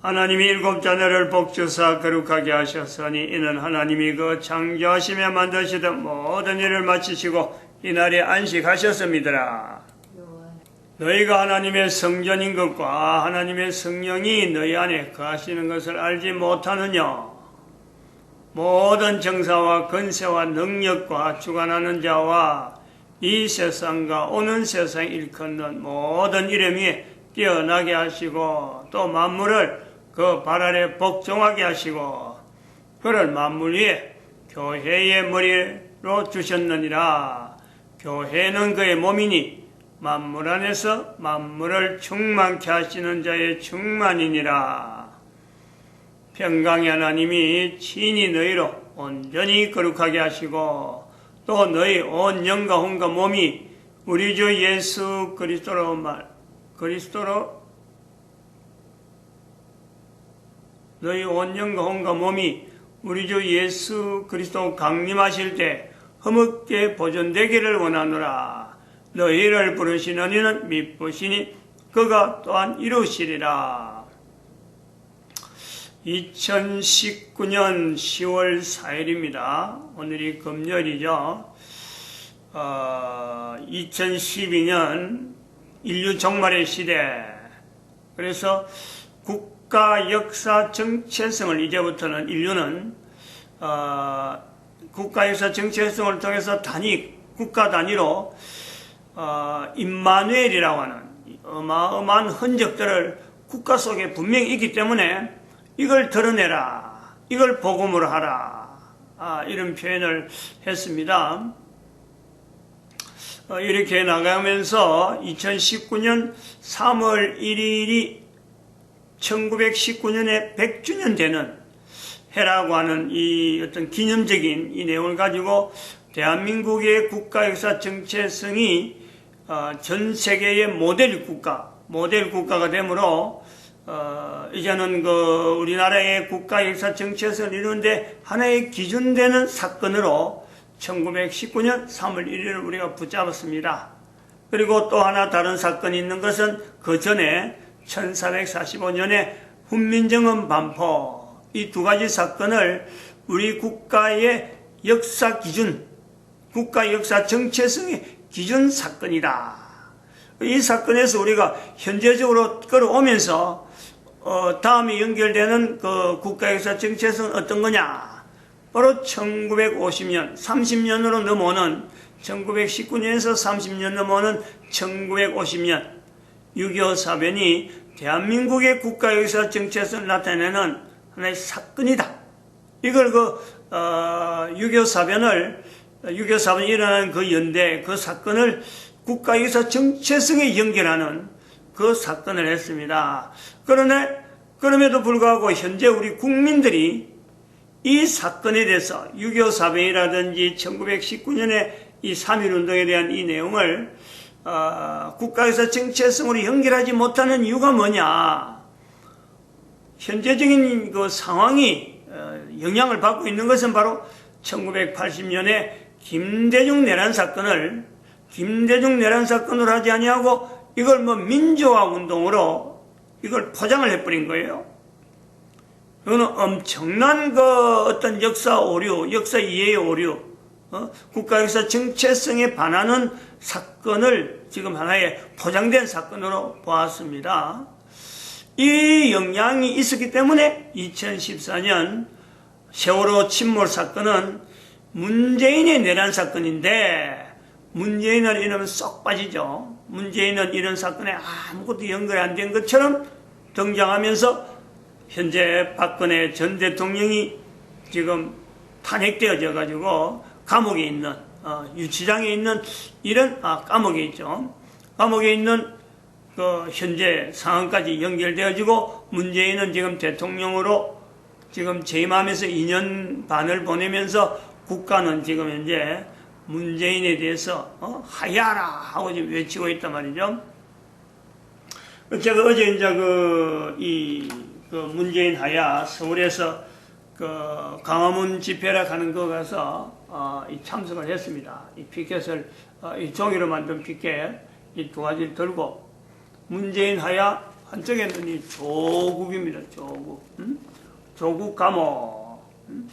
하나님이 일곱 자녀를 복주사 거룩하게 하셨으니 이는 하나님이 그 창조하시며 만드시던 모든 일을 마치시고 이날에 안식하셨습니다. 너희가 하나님의 성전인 것과 하나님의 성령이 너희 안에 거하시는 것을 알지 못하느냐? 모든 정사와 근세와 능력과 주관하는 자와 이 세상과 오는 세상 일컫는 모든 이름 위에 뛰어나게 하시고 또 만물을 그발 아래 복종하게 하시고 그를 만물 위에 교회의 머리로 주셨느니라 교회는 그의 몸이니 만물 안에서 만물을 충만케 하시는 자의 충만이니라. 평강의 하나님이 친히 너희로 온전히 거룩하게 하시고 또 너희 온 영과 혼과 몸이 우리 주 예수 그리스도로 말 그리스도로 너희 온 영과 혼과 몸이 우리 주 예수 그리스도 강림하실 때 허물게 보존되기를 원하노라. 너희를 부르시는 이는 미쁘시니 그가 또한 이루시리라. 2019년 10월 4일입니다. 오늘이 금요일이죠. 어, 2012년 인류 종말의 시대. 그래서 국가 역사 정체성을 이제부터는 인류는 어, 국가 역사 정체성을 통해서 단위 국가 단위로 어, 임마누엘이라고 하는 어마어마한 흔적들을 국가 속에 분명히 있기 때문에 이걸 드러내라, 이걸 복음으로 하라, 아, 이런 표현을 했습니다. 어, 이렇게 나가면서 2019년 3월 1일이 1919년에 100주년 되는 해라고 하는 이 어떤 기념적인 이 내용을 가지고 대한민국의 국가 역사 정체성이 어, 전 세계의 모델 국가, 모델 국가가 되므로 어, 이제는 그 우리나라의 국가 역사 정체성을 이루는데 하나의 기준되는 사건으로 1919년 3월 1일을 우리가 붙잡았습니다. 그리고 또 하나 다른 사건이 있는 것은 그 전에 1445년에 훈민정음 반포 이 두 가지 사건을 우리 국가의 역사 기준, 국가 역사 정체성의 기준 사건이다. 이 사건에서 우리가 현재적으로 끌어오면서 어, 다음에 연결되는 그 국가 역사 정체성은 어떤 거냐? 바로 1950년, 30년으로 넘어오는 1919년에서 30년 넘어오는 1950년 6.25 사변이 대한민국의 국가 역사 정체성을 나타내는 하나의 사건이다. 이걸 그, 어, 6.25 사변을, 6.25 사변이 일어나는 그 연대, 그 사건을 국가 역사 정체성에 연결하는 그 사건을 했습니다. 그러나, 그럼에도 불구하고 현재 우리 국민들이 이 사건에 대해서 6.25 사변이라든지 1919년에 이 3.1 운동에 대한 이 내용을 어, 국가에서 정체성으로 연결하지 못하는 이유가 뭐냐? 현재적인 그 상황이 어, 영향을 받고 있는 것은 바로 1980년에 김대중 내란 사건을 김대중 내란 사건으로 하지 아니하고 이걸 뭐 민주화 운동으로 이걸 포장을 해버린 거예요. 이거는 엄청난 그 어떤 역사 오류, 역사 이해의 오류, 어? 국가 역사 정체성에 반하는 사건을 지금 하나의 포장된 사건으로 보았습니다. 이 영향이 있었기 때문에 2014년 세월호 침몰 사건은 문재인의 내란 사건인데 문재인을 이러면 쏙 빠지죠. 문재인은 이런 사건에 아무것도 연결이 안 된 것처럼 등장하면서 현재 박근혜 전 대통령이 지금 탄핵되어져 가지고 감옥에 있는 어, 유치장에 있는 이런 아, 감옥에 있죠. 감옥에 있는 그 현재 상황까지 연결되어지고 문재인은 지금 대통령으로 지금 재임하면서 2년 반을 보내면서 국가는 지금 현재 문재인에 대해서 어? 하야라 하고 지금 외치고 있단 말이죠. 제가 어제 이제 그, 이, 그 문재인 하야 서울에서 그 강화문 집회라 하는 거 가서 어, 이 참석을 했습니다. 이 피켓을 어, 이 종이로 만든 피켓 이 두 가지를 들고 문재인 하야 한쪽에는 이 조국입니다. 조국. 음? 조국 감옥. 음?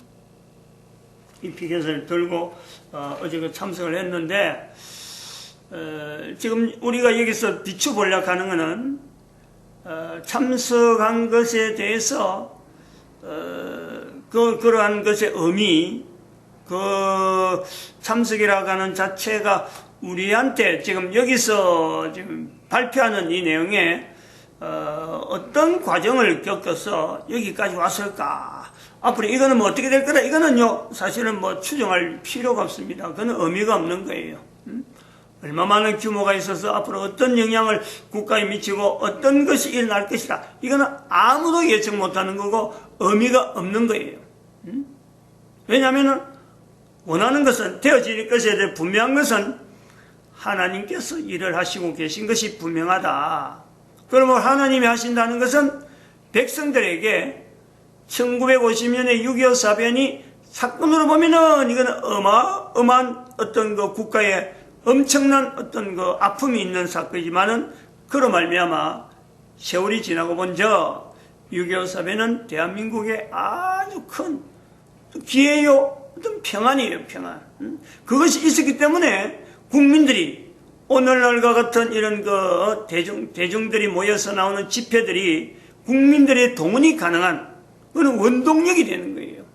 이 피켓을 들고 어, 어제 그 참석을 했는데 어, 지금 우리가 여기서 비추보려고 하는 것은 어, 참석한 것에 대해서 어, 그 그러한 것의 의미 그 참석이라고 하는 자체가 우리한테 지금 여기서 지금 발표하는 이 내용에 어, 어떤 과정을 겪어서 여기까지 왔을까? 앞으로 이거는 뭐 어떻게 될 거다? 이거는요, 사실은 뭐 추정할 필요가 없습니다. 그건 의미가 없는 거예요. 음? 얼마만한 규모가 있어서 앞으로 어떤 영향을 국가에 미치고 어떤 것이 일어날 것이다. 이거는 아무도 예측 못하는 거고 의미가 없는 거예요. 음? 왜냐하면 원하는 것은 되어질 것에 대해 분명한 것은 하나님께서 일을 하시고 계신 것이 분명하다. 그러면 하나님이 하신다는 것은 백성들에게 1950년에 6.25 사변이 사건으로 보면은 이거는 어마어마한 어떤 그 국가의 엄청난 어떤 그 아픔이 있는 사건이지만은 그로 말미암아 세월이 지나고 본저 6.25 사변은 대한민국의 아주 큰 기회요 어떤 평안이에요 평안 음? 그것이 있었기 때문에 국민들이 오늘날과 같은 이런 그 대중, 대중들이 모여서 나오는 집회들이 국민들의 동원이 가능한 그런 원동력이 되는 거예요.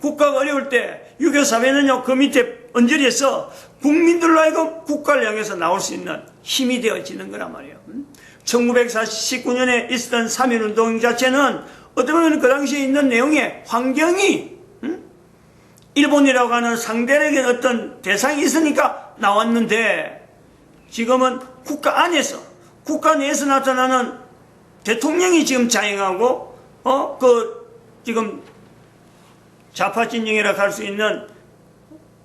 국가가 어려울 때 6.25 사회는요, 그 밑에 언저리에서 국민들로 하여금 국가를 향해서 나올 수 있는 힘이 되어지는 거란 말이에요. 1949년에 있었던 3.1운동 자체는 어떻게 보면 그 당시에 있는 내용의 환경이 음? 일본이라고 하는 상대적인 어떤 대상이 있으니까 나왔는데 지금은 국가 안에서 국가 내에서 나타나는 대통령이 지금 자행하고 어 그 지금 좌파 진영이라 할 수 있는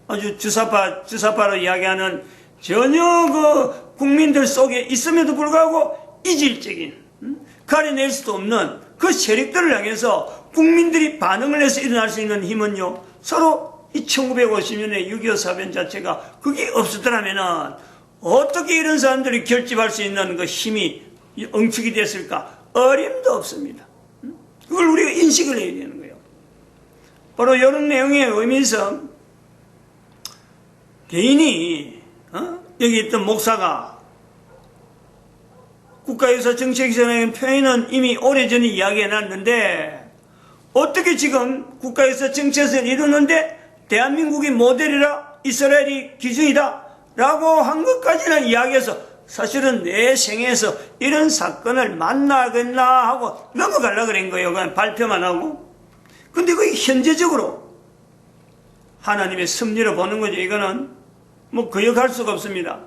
아주 주사파 주사파로 이야기하는 전혀 그 국민들 속에 있음에도 불구하고 이질적인 음? 가려낼 수도 없는 그 세력들을 향해서 국민들이 반응을 해서 일어날 수 있는 힘은요 서로 이 1950년에 6.25 사변 자체가 그게 없었더라면은 어떻게 이런 사람들이 결집할 수 있는 그 힘이 응축이 됐을까? 어림도 없습니다. 음? 그걸 우리가 인식을 해야 되는 거예요. 바로 이런 내용의 의미에서 개인이 어? 여기 있던 목사가 국가에서 정책에서는 표현은 이미 오래전에 이야기해 놨는데 어떻게 지금 국가에서 정책을 이루는데 대한민국이 모델이라 이스라엘이 기준이다 라고 한 것까지는 이야기해서 사실은 내 생에서 이런 사건을 만나겠나 하고 넘어가려고 그런 거예요. 그냥 발표만 하고. 근데 그게 현재적으로 하나님의 섭리로 보는 거죠. 이거는 뭐 거역할 수가 없습니다.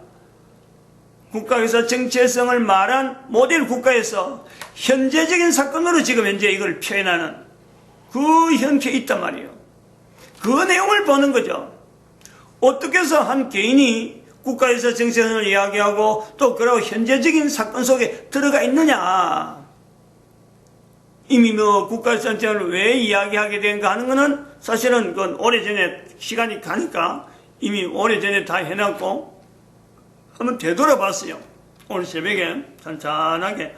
국가에서 정체성을 말한 모델 국가에서 현재적인 사건으로 지금 현재 이걸 표현하는 그 형태에 있단 말이에요. 그 내용을 보는 거죠. 어떻게 해서 한 개인이 국가에서 정체성을 이야기하고 또 그러고 현재적인 사건 속에 들어가 있느냐. 이미 뭐 국가 정체성을 왜 이야기하게 된가 하는 것은 사실은 그건 오래전에 시간이 가니까 이미 오래전에 다 해놨고 한번 되돌아봤어요. 오늘 새벽에 잔잔하게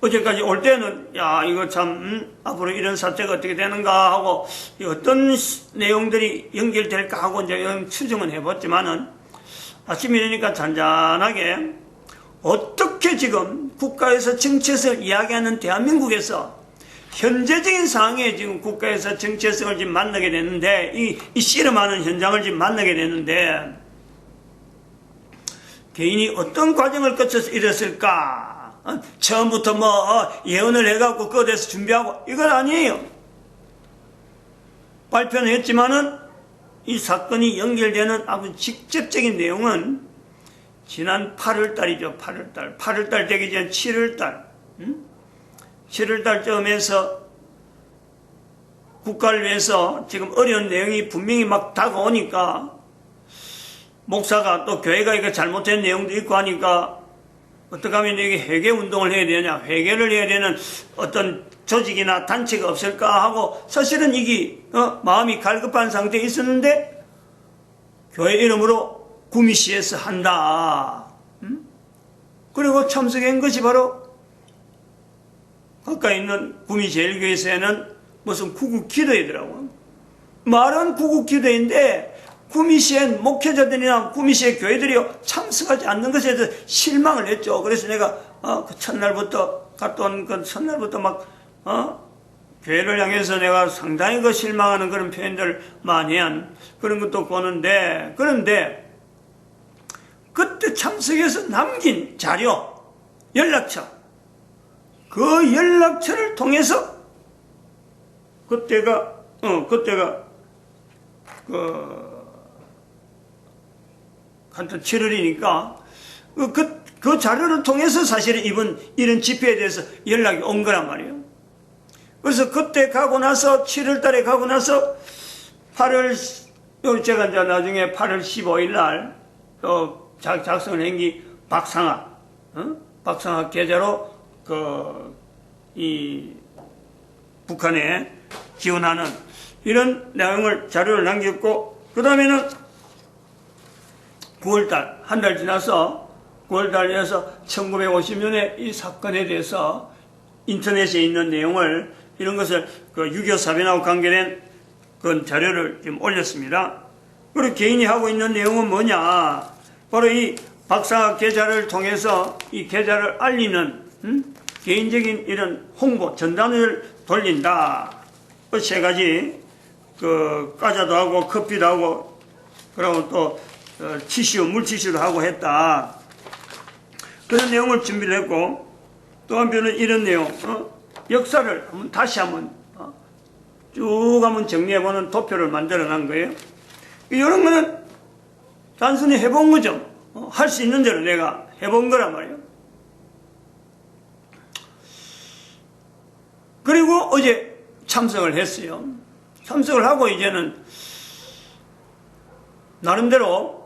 어제까지 올 때는 야 이거 참 음, 앞으로 이런 사태가 어떻게 되는가 하고 어떤 내용들이 연결될까 하고 이제 추정은 해봤지만은 아침에 일어니까 잔잔하게 어떻게 지금 국가에서 정체성을 이야기하는 대한민국에서 현재적인 상황에 지금 국가에서 정체성을 지금 만나게 됐는데 이, 이 씨름하는 현장을 지금 만나게 됐는데 개인이 어떤 과정을 거쳐서 이랬을까? 어? 처음부터 뭐 어, 예언을 해갖고 대해서 준비하고 이건 아니에요. 발표는 했지만은 이 사건이 연결되는 아주 직접적인 내용은 지난 8월 달이죠. 8월 달. 8월 달 되기 전 7월 달. 음? 7월 달쯤에서 국가를 위해서 지금 어려운 내용이 분명히 막 다가오니까 목사가 또 교회가 이거 잘못된 내용도 있고 하니까 어떻게 하면 여기 회개 운동을 해야 되냐, 회개를 해야 되는 어떤 조직이나 단체가 없을까 하고 사실은 이게 어, 마음이 갈급한 상태에 있었는데 교회 이름으로 구미 CS 한다. 음? 그리고 참석한 것이 바로 가까이 있는 구미 제일교회에서는 무슨 구국 기도회더라고. 말은 구국 기도회인데 구미시의 목회자들이나 구미시의 교회들이 참석하지 않는 것에 대해서 실망을 했죠. 그래서 내가 어, 그 첫날부터 온그 첫날부터 막 어? 교회를 향해서 내가 상당히 그 실망하는 그런 표현들을 많이 한 그런 것도 보는데 그런데 그때 참석해서 남긴 자료, 연락처 그 연락처를 통해서 그때가 어 그때가 그 하여튼 7월이니까 그, 그, 그 자료를 통해서 사실은 이번 이런 집회에 대해서 연락이 온 거란 말이에요. 그래서 그때 가고 나서 7월 달에 가고 나서 8월 요 제가 이제 나중에 8월 15일 날 어, 작, 작성을 한게 박상학 어? 박상학 계좌로 그 이 북한에 지원하는 이런 내용을 자료를 남겼고 그 다음에는 9월달 한 달 지나서 9월달에서 1950년에 이 사건에 대해서 인터넷에 있는 내용을 이런 것을 그 6.25 사변하고 관계된 그 자료를 지금 올렸습니다. 그리고 개인이 하고 있는 내용은 뭐냐? 바로 이 박사 계좌를 통해서 이 계좌를 알리는 음? 개인적인 이런 홍보 전단을 돌린다. 그 세 가지 그 과자도 하고 커피도 하고 그리고 또 어, 티슈 물티슈도 하고 했다. 그런 내용을 준비를 했고 또 한편은 이런 내용 어? 역사를 한번 다시 한번 어? 쭉 한번 정리해보는 도표를 만들어 놓은 거예요. 이런 거는 단순히 해본 거죠. 어, 할수 있는 대로 내가 해본 거란 말이에요. 그리고 어제 참석을 했어요. 참석을 하고 이제는 나름대로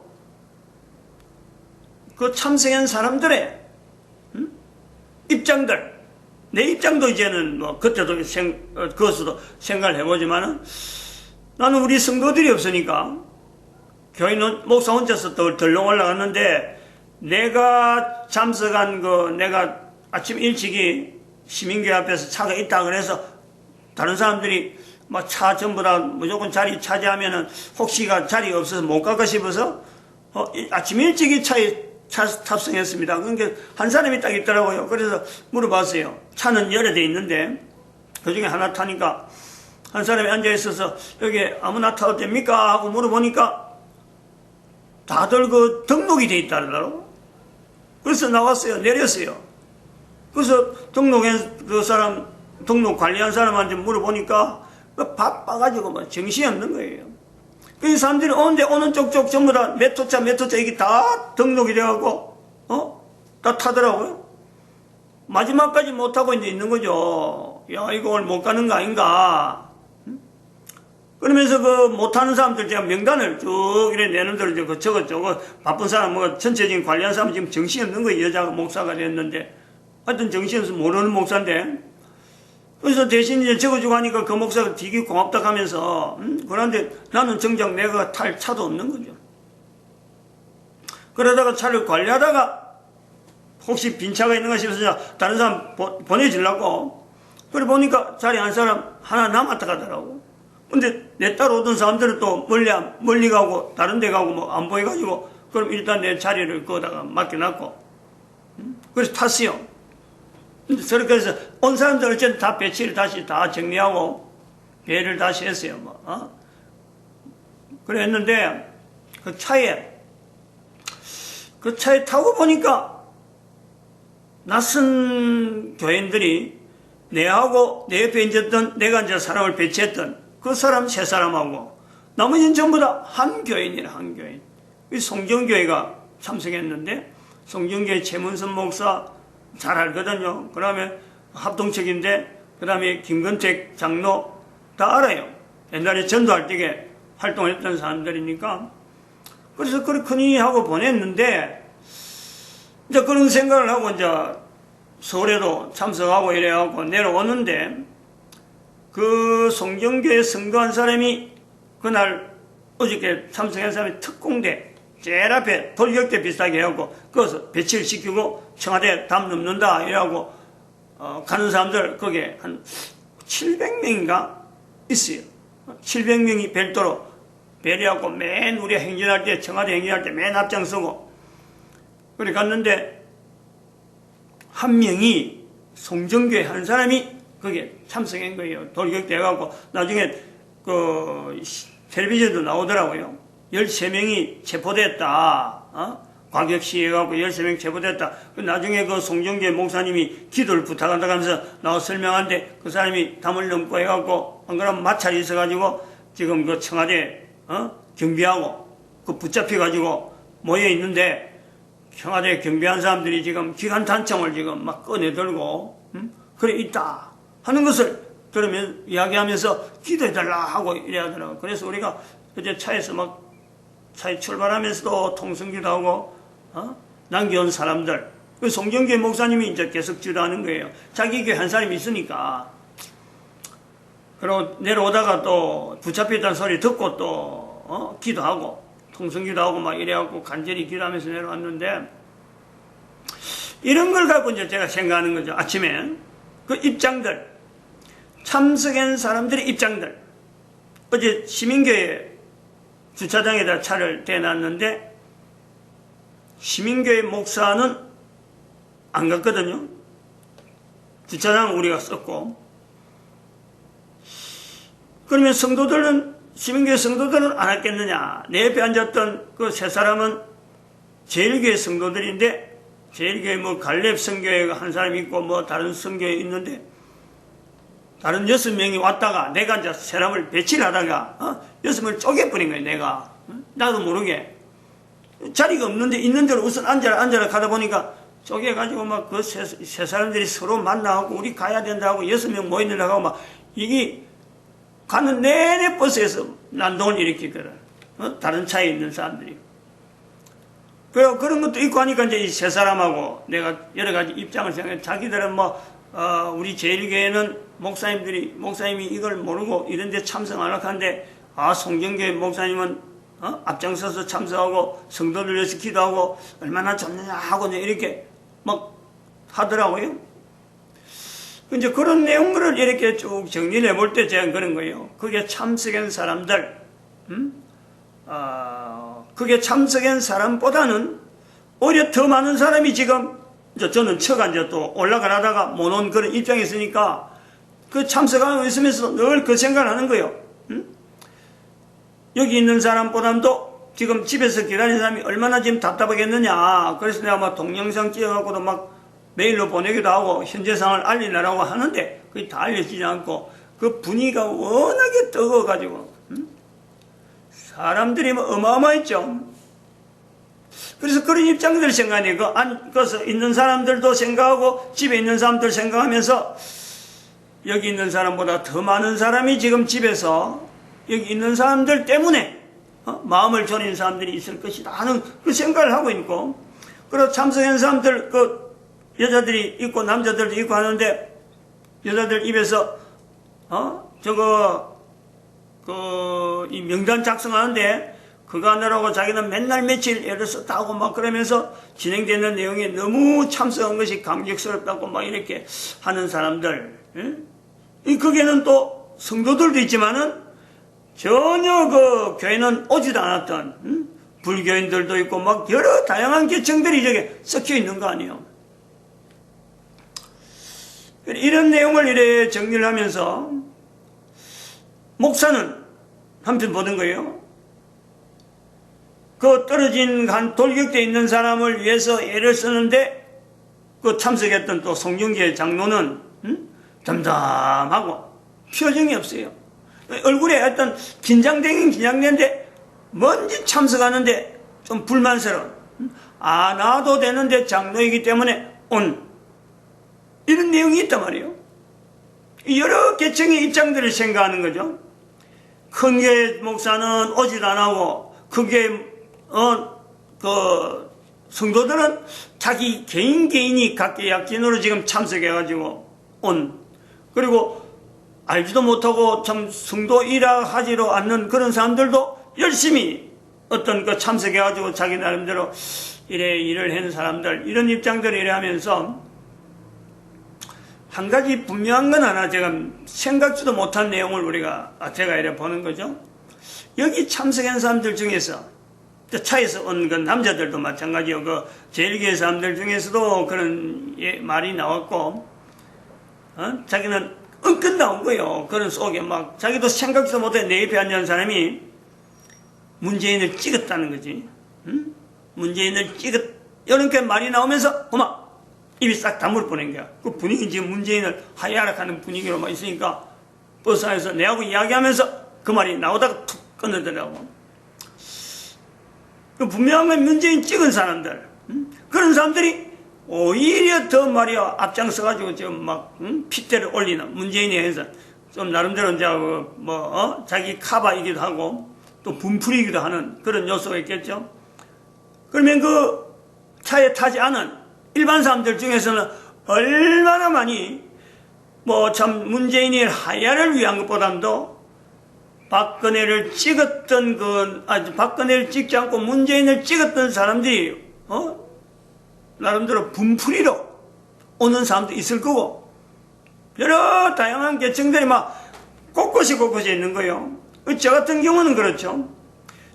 그 참석한 사람들의 음? 입장들, 내 입장도 이제는 뭐 그때도 생, 어, 그것도 생각을 해보지만은 나는 우리 성도들이 없으니까 교인은 목사 혼자서 또 덜렁 올라갔는데 내가 참석한 그 내가 아침 일찍이 시민교회 앞에서 차가 있다 그래서 다른 사람들이 막 차 전부 다 무조건 자리 차지하면은 혹시가 자리 없어서 못 갈까 싶어서 어, 이- 아침 일찍이 차에 차 탑승했습니다. 그러니까 한 사람이 딱 있더라고요. 그래서 물어봤어요. 차는 여러 대 있는데 그 중에 하나 타니까 한 사람이 앉아 있어서 여기 아무나 타도 됩니까? 하고 물어보니까 다들 그 등록이 돼 있다더라고. 그래서 나왔어요. 내렸어요. 그래서 등록한 그 사람, 등록 관리한 사람한테 물어보니까 그 바빠가지고 뭐 정신이 없는 거예요. 그 사람들이 오는데 오는 쪽쪽 전부 다 몇 호차 몇 호차 이게 다 등록이 돼갖고, 어? 다 타더라고요. 마지막까지 못하고 이제 있는 거죠. 야, 이거 오늘 못 가는 거 아닌가. 응? 그러면서 그 못하는 사람들 제가 명단을 쭉 이래 내는 대로 이제 그 저거 저거 바쁜 사람 뭐 전체적인 관리한 사람 지금 정신이 없는 거예요. 여자가 목사가 됐는데. 하여튼 정신없어 모르는 목사인데. 그래서 대신 이제 적어주고 하니까 그 목사가 되게 고맙다 하면서, 음? 그런데 나는 정작 내가 탈 차도 없는 거죠. 그러다가 차를 관리하다가 혹시 빈 차가 있는가 싶어서 다른 사람 보, 보내주려고 그래 보니까 자리에 한 사람 하나 남았다 가더라고. 근데 내 따라 오던 사람들은 또 멀리, 안- 멀리 가고 다른 데 가고 뭐 안 보여가지고 그럼 일단 내 자리를 거기다가 맡겨놨고 음? 그래서 탔어요. 저렇게 해서 온 사람들 어쨌든 다 배치를 다시 다 정리하고 배를 다시 했어요. 뭐, 어? 그래 했는데 그 차에 그 차에 타고 보니까 낯선 교인들이 내하고 내 옆에 앉았던 내가 이제 사람을 배치했던 그 사람 세 사람하고 나머지는 전부 다 한 교인이라 한 교인. 이 송정교회가 참석했는데 송정교회 최문선 목사 잘 알거든요. 그 다음에 합동책인데 그 다음에 김건택 장로 다 알아요. 옛날에 전도할 때에 활동했던 사람들이니까. 그래서 그렇거니 하고 보냈는데, 이제 그런 생각을 하고 이제 서울에도 참석하고 이래갖고 내려오는데, 그 송정교회 성도한 사람이 그날 어저께 참석한 사람이 특공대 제일 앞에 돌격대 비슷하게 해갖고 거기서 배치를 시키고 청와대 담 넘는다 이래갖고 어, 가는 사람들 거기에 한 700명인가 있어요. 700명이 별도로 배려하고 맨 우리 행진할 때 청와대 행진할 때 맨 앞장서고 그래 갔는데 한 명이 송정교회 한 사람이 거기에 참석한 거예요. 돌격돼 갖고 나중에 그 텔레비전도 나오더라고요. 13명이 체포됐다. 어? 과격 시해 갖고 13명 체포됐다. 그 나중에 그 송정계 목사님이 기도를 부탁한다 하면서 나와 설명하는데 그 사람이 담을 넘고 해 갖고 안 그러면 마찰이 있어 가지고 지금 그 청와대 어? 경비하고 그 붙잡혀 가지고 모여 있는데 청와대 경비한 사람들이 지금 기관 단청을 지금 막 꺼내들고 음? 그래 있다 하는 것을 들으면 이야기하면서 기도해달라 하고 이래 하더라고. 그래서 우리가 어제 차에서 막 차에 출발하면서도 통성기도 하고 어? 남겨온 사람들 그 송정계 목사님이 이제 계속 지도하는 거예요. 자기 교회 한 사람이 있으니까 그리고 내려오다가 또 붙잡혔다는 소리 듣고 또 어? 기도하고 통성기도 하고 막 이래갖고 간절히 기도하면서 내려왔는데 이런 걸 갖고 이제 제가 생각하는 거죠. 아침에 그 입장들 참석한 사람들의 입장들 어제 시민교회 주차장에다 차를 대놨는데 시민교회 목사는 안 갔거든요. 주차장 우리가 썼고 그러면 성도들은 시민교회 성도들은 안 왔겠느냐? 내 옆에 앉았던 그 세 사람은 제일교회 성도들인데 제일교회 뭐 갈렙 성교회가 한 사람 있고 뭐 다른 성교회 있는데 다른 여섯 명이 왔다가 내가 이제 사람을 배치를 하다가 어? 여섯 명을 쪼개버린 거예요 내가 어? 나도 모르게 자리가 없는데 있는 대로 우선 앉아라 앉아라 가다 보니까 쪼개가지고 막 그 세 사람들이 서로 만나고 우리 가야 된다 하고 여섯 명 모이느라고 하고 막 이게 가는 내내 버스에서 난동을 일으키거든 어? 다른 차에 있는 사람들이. 그리고 그런 것도 있고 하니까 이제 이 세 사람하고 내가 여러 가지 입장을 생각해. 자기들은 뭐 어, 우리 제일교회는 목사님들이 목사님이 이걸 모르고 이런데 참석 안 하는데 아 송경교회 목사님은 어? 앞장서서 참석하고 성도들 위해서 기도하고 얼마나 좋느냐 하고 이렇게 막 하더라고요. 이제 그런 내용들을 이렇게 쭉 정리를 해볼 때 제가 그런 거예요. 그게 참석한 사람들, 음? 어, 그게 참석한 사람보다는 오히려 더 많은 사람이 지금 이제 저는 처가 이제 또 올라가다가 못 온 그런 입장에 있으니까 그 참석하고 있으면서 늘 그 생각을 하는 거예요. 응? 여기 있는 사람보다도 지금 집에서 기다리는 사람이 얼마나 지금 답답하겠느냐. 그래서 내가 막 동영상 찍어갖고도 막 메일로 보내기도 하고 현재 상황을 알리려고 하는데 그게 다 알려지지 않고 그 분위기가 워낙에 뜨거워가지고 응? 사람들이 뭐 어마어마했죠. 그래서 그런 입장들 생각하니 그 안에서 있는 사람들도 생각하고 집에 있는 사람들 생각하면서 여기 있는 사람보다 더 많은 사람이 지금 집에서 여기 있는 사람들 때문에 어? 마음을 졸인 사람들이 있을 것이다 하는 그 생각을 하고 있고 그리고 참석한 사람들 그 여자들이 있고 남자들도 있고 하는데 여자들 입에서 어 저거 그 이 명단 작성하는데 그거 하느라고 자기는 맨날 며칠 애를 썼다고 막 그러면서 진행되는 내용이 너무 참석한 것이 감격스럽다고 막 이렇게 하는 사람들. 예? 이 거기에는 또 성도들도 있지만은 전혀 그 교회는 오지도 않았던 음? 불교인들도 있고 막 여러 다양한 계층들이 저게 섞여 있는 거 아니에요. 이런 내용을 이래 정리를 하면서 목사는 한편 보던 거예요. 그 떨어진 간 돌격돼 있는 사람을 위해서 애를 쓰는데 그 참석했던 또 송영계 장로는 음? 담담하고 표정이 없어요. 얼굴에 어떤 긴장되긴 긴장되는데 뭔지 참석하는데 좀 불만스러운 음? 안 와도 되는데 장로이기 때문에 온 이런 내용이 있단 말이에요. 여러 계층의 입장들을 생각하는 거죠. 큰게 목사는 오질 안 하고, 그게, 어, 그, 성도들은 자기 개인 개인이 각계 약진으로 지금 참석해가지고 온, 그리고 알지도 못하고 참 성도 일하지로 않는 그런 사람들도 열심히 어떤 그 참석해가지고 자기 나름대로 이래 일을 하는 사람들, 이런 입장들을 이래 하면서 한 가지 분명한 건 하나 제가 생각지도 못한 내용을 우리가 아, 제가 이래 보는 거죠. 여기 참석한 사람들 중에서 저 차에서 온 그 남자들도 마찬가지요. 그 제일교회 사람들 중에서도 그런 예, 말이 나왔고, 어? 자기는 은근 나온 거예요. 그런 속에 막 자기도 생각지도 못해 내 옆에 앉은 사람이 문재인을 찍었다는 거지. 응? 문재인을 찍었 이렇게 말이 나오면서 어마 입이 싹 다물 뻔한 거야. 그 분위기 지금 문재인을 하야락하는 분위기로만 있으니까 버스 안에서 내하고 이야기하면서 그 말이 나오다가 툭 끊어더라고. 그 분명한 건 문재인 찍은 사람들 음? 그런 사람들이 오히려 더 말이야 앞장서가지고 지금 막 음? 핏대를 올리는 문재인에 해서 좀 나름대로 이제 그뭐 어? 자기 카바이기도 하고 또 분풀이기도 하는 그런 요소가 있겠죠. 그러면 그 차에 타지 않은 일반 사람들 중에서는 얼마나 많이 뭐 참 문재인이 하야를 위한 것보다도 박근혜를 찍었던 그, 아, 박근혜를 찍지 않고 문재인을 찍었던 사람들이, 어? 나름대로 분풀이로 오는 사람도 있을 거고, 여러 다양한 계층들이 막 곳곳이 곳곳이 있는 거예요. 저 같은 경우는 그렇죠.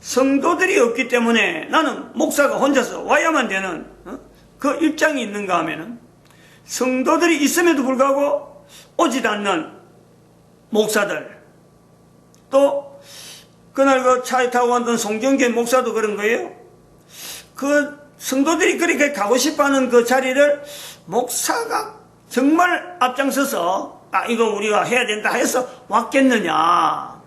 성도들이 없기 때문에 나는 목사가 혼자서 와야만 되는, 어? 그 입장이 있는가 하면은, 성도들이 있음에도 불구하고 오지 않는 목사들, 또 그날 그 차에 타고 왔던 송정계 목사도 그런 거예요. 그 성도들이 그렇게 가고 싶어하는 그 자리를 목사가 정말 앞장서서 아 이거 우리가 해야 된다 해서 왔겠느냐.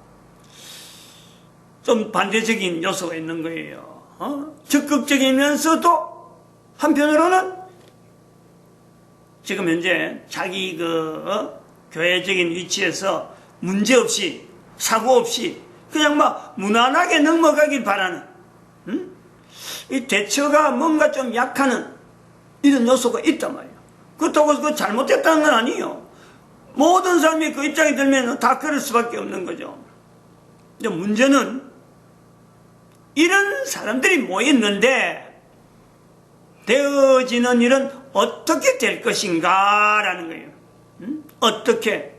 좀 반대적인 요소가 있는 거예요. 어? 적극적이면서도 한편으로는 지금 현재 자기 그 어? 교회적인 위치에서 문제 없이 사고 없이 그냥 막 무난하게 넘어가길 바라는 음? 이 대처가 뭔가 좀 약하는 이런 요소가 있단 말이에요. 그렇다고 그 잘못됐다는 건 아니에요. 모든 사람이 그 입장에 들면 다 그럴 수밖에 없는 거죠. 근데 문제는 이런 사람들이 모였는데 되어지는 일은 어떻게 될 것인가 라는 거예요. 음? 어떻게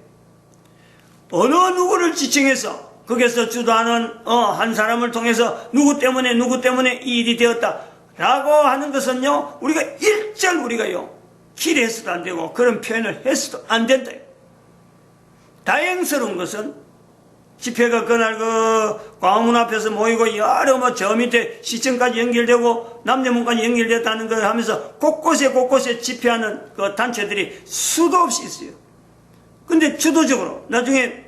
어느 누구를 지칭해서 거기서 주도하는 어, 한 사람을 통해서 누구 때문에 누구 때문에 이 일이 되었다 라고 하는 것은요 우리가 일절 우리가요 기대해서도 안 되고 그런 표현을 해서도 안 된다. 다행스러운 것은 집회가 그날 그 광화문 앞에서 모이고 여러 뭐 저 밑에 시청까지 연결되고 남대문까지 연결됐다는 걸 하면서 곳곳에 곳곳에 집회하는 그 단체들이 수도 없이 있어요. 근데 주도적으로 나중에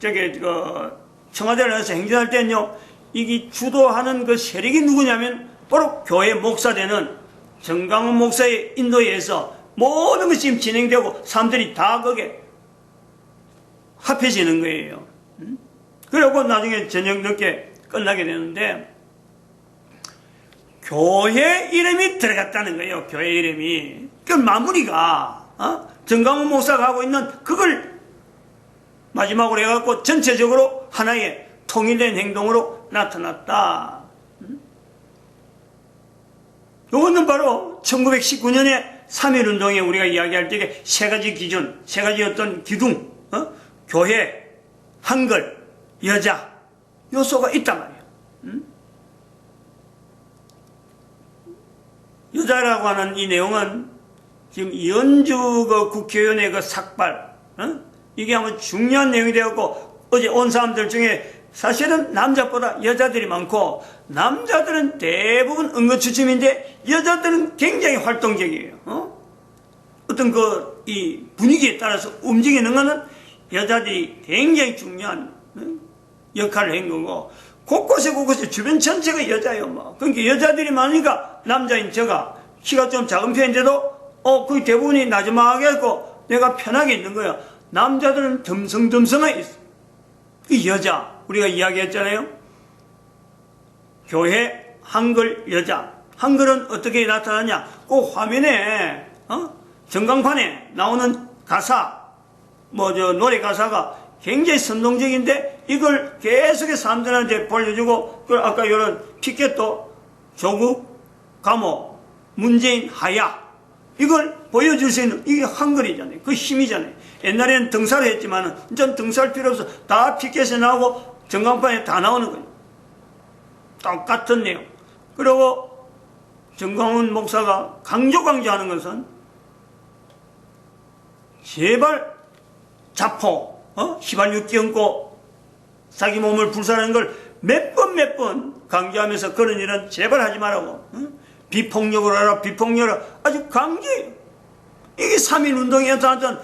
저기 그 청와대를 해서 행진할 때는요 이게 주도하는 그 세력이 누구냐면 바로 교회 목사 되는 정강훈 목사의 인도에 의해서 모든 것이 지금 진행되고 사람들이 다 거기에 합해지는 거예요. 음? 그리고 나중에 저녁 늦게 끝나게 되는데 교회 이름이 들어갔다는 거예요. 교회 이름이. 그 마무리가 어? 정강훈 목사가 하고 있는 그걸 마지막으로 해갖고 전체적으로 하나의 통일된 행동으로 나타났다. 이거는 바로 1919년에 3.1운동에 우리가 이야기할 때세 가지 기준, 세 가지 어떤 기둥, 어? 교회, 한글, 여자, 요소가 있단 말이에요. 음? 여자라고 하는 이 내용은 지금 연주 그 국회의원의 그 삭발, 어? 이게 아마 중요한 내용이 되었고, 어제 온 사람들 중에 사실은 남자보다 여자들이 많고, 남자들은 대부분 응급추침인데, 여자들은 굉장히 활동적이에요. 어? 어떤 그, 이 분위기에 따라서 움직이는 거는 여자들이 굉장히 중요한 어? 역할을 한 거고, 곳곳에 곳곳에 주변 전체가 여자예요, 뭐. 그러니까 여자들이 많으니까 남자인 제가 키가 좀 작은 편인데도, 어, 거의 대부분이 나지막하게 했고, 내가 편하게 있는 거야. 남자들은 듬성듬성해 있어. 그 여자 우리가 이야기했잖아요. 교회 한글 여자 한글은 어떻게 나타나냐? 그 화면에 어? 전광판에 나오는 가사 뭐 저 노래 가사가 굉장히 선동적인데 이걸 계속해서 사람들한테 보여주고 그 아까 이런 피켓도 조국 감호 문재인 하야 이걸 보여줄 수 있는 이게 한글이잖아요. 그 힘이잖아요. 옛날에는 등사를 했지만은 이제 등사할 필요 없어. 다 피켓에 나오고 전광판에 다 나오는 거예요. 똑같은 내용. 그리고 정광훈 목사가 강조 강조하는 것은 제발 자포, 어? 휘발유 얹고 자기 몸을 불살하는 걸 몇 번 몇 번 강조하면서 그런 일은 제발 하지 말라고. 어? 비폭력을 하라, 비폭력을 하라. 아주 강조해요. 이게 3.1 운동에서 하던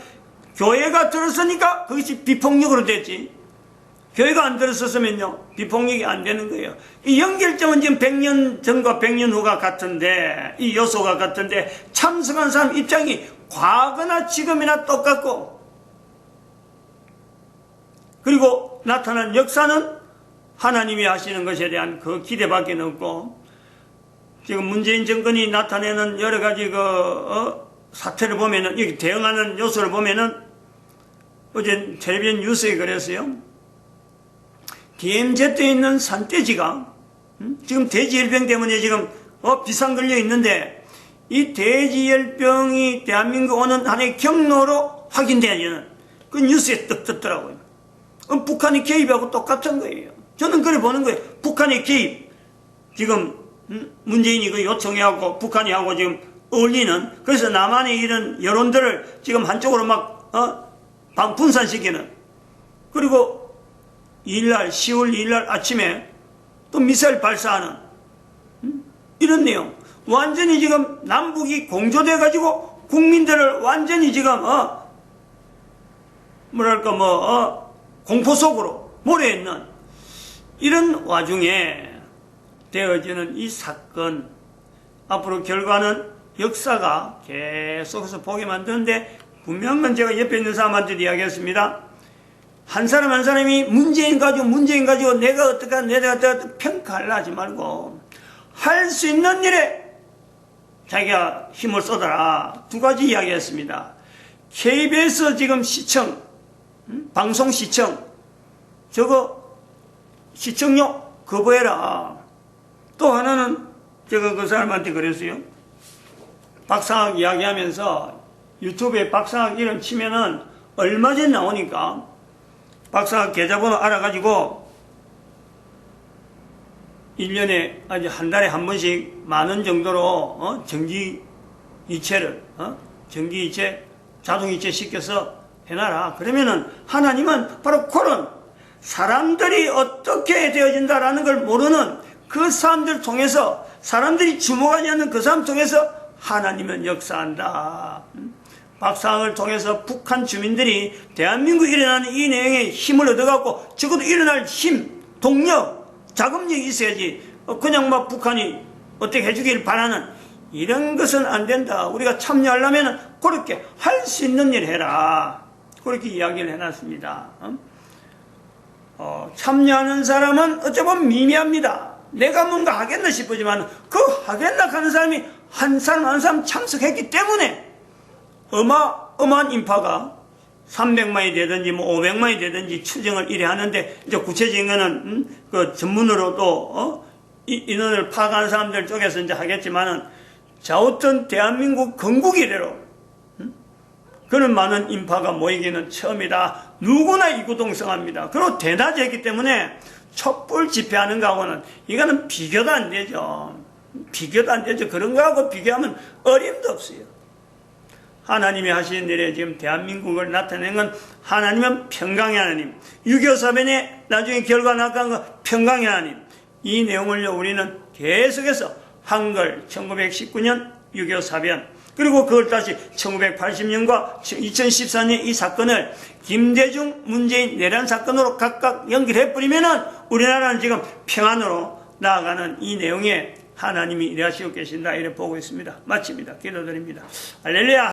교회가 들었으니까 그것이 비폭력으로 됐지. 교회가 안 들었었으면요, 비폭력이 안 되는 거예요. 이 연결점은 지금 100년 전과 100년 후가 같은데, 이 요소가 같은데, 참석한 사람 입장이 과거나 지금이나 똑같고, 그리고 나타난 역사는 하나님이 하시는 것에 대한 그 기대밖에 없고, 지금 문재인 정권이 나타내는 여러 가지 그, 어, 사태를 보면은, 여기 대응하는 요소를 보면은, 어제 텔레비전 뉴스에 그랬어요. DMZ에 있는 산돼지가 음? 지금 돼지열병 때문에 지금 어, 비상 걸려 있는데 이 돼지열병이 대한민국 오는 한해 경로로 확인되는 그 뉴스에 떡 떴더라고요. 그럼 북한이 개입하고 똑같은 거예요. 저는 그래 보는 거예요. 북한의 개입 지금 음? 문재인이 그 요청해하고 북한이 하고 지금 어울리는 그래서 남한의 이런 여론들을 지금 한쪽으로 막 어? 방- 분산시키는. 그리고 2일날 10월 2일날 아침에 또 미사일 발사하는. 음? 이런 내용. 완전히 지금 남북이 공조돼 가지고 국민들을 완전히 지금 어? 뭐랄까 뭐 어? 공포 속으로 몰아있는 이런 와중에 되어지는 이 사건. 앞으로 결과는 역사가 계속해서 보게 만드는데 분명한 제가 옆에 있는 사람한테 이야기했습니다. 한 사람 한 사람이 문재인 가지고 문재인 가지고 내가 어떡하 내가 어떡하 평가를 하지 말고 할 수 있는 일에 자기가 힘을 쏟아라 두 가지 이야기했습니다. KBS 지금 시청 음? 방송 시청 저거 시청료 거부해라. 또 하나는 제가 그 사람한테 그랬어요. 박상학 이야기하면서 유튜브에 박상학 이름 치면은 얼마 전에 나오니까 박사 계좌번호 알아가지고 1년에 아주 한 달에 한 번씩 만 원 정도로 어? 전기 이체를 어? 전기 이체 자동 이체 시켜서 해놔라. 그러면은 하나님은 바로 그런 사람들이 어떻게 되어진다라는 걸 모르는 그 사람들 통해서 사람들이 주목하지 않는 그 사람 통해서 하나님은 역사한다. 음? 박상을 통해서 북한 주민들이 대한민국에 일어나는 이 내용에 힘을 얻어갖고 적어도 일어날 힘, 동력, 자금력이 있어야지 어, 그냥 막 북한이 어떻게 해주길 바라는 이런 것은 안 된다. 우리가 참여하려면 그렇게 할 수 있는 일 해라. 그렇게 이야기를 해놨습니다. 어? 어, 참여하는 사람은 어쩌면 미미합니다. 내가 뭔가 하겠나 싶지만 그 하겠나 하는 사람이 한 사람 한 사람 참석했기 때문에 어마어마한 인파가 300만이 되든지 뭐 500만이 되든지 추정을 이래 하는데 이제 구체적인 거는 음, 그 전문으로 또 어? 이, 인원을 파악하는 사람들 쪽에서 이제 하겠지만은 자우튼 대한민국 건국 이래로 음? 그런 많은 인파가 모이기는 처음이다. 누구나 이구동성합니다. 그리고 대낮이기 때문에 촛불 집회하는 거하고는 이거는 비교도 안 되죠. 비교도 안 되죠. 그런 거하고 비교하면 어림도 없어요. 하나님이 하시는 일에 지금 대한민국을 나타낸 건 하나님은 평강의 하나님. 6.25 사변에 나중에 결과 나간 거 평강의 하나님. 이 내용을요, 우리는 계속해서 한글 1919년 6.25 사변, 그리고 그걸 다시 1980년과 2014년 이 사건을 김대중, 문재인 내란 사건으로 각각 연결해버리면은 우리나라는 지금 평안으로 나아가는 이 내용에 하나님이 일하시고 계신다. 이래 보고 있습니다. 마칩니다. 기도드립니다. 할렐루야.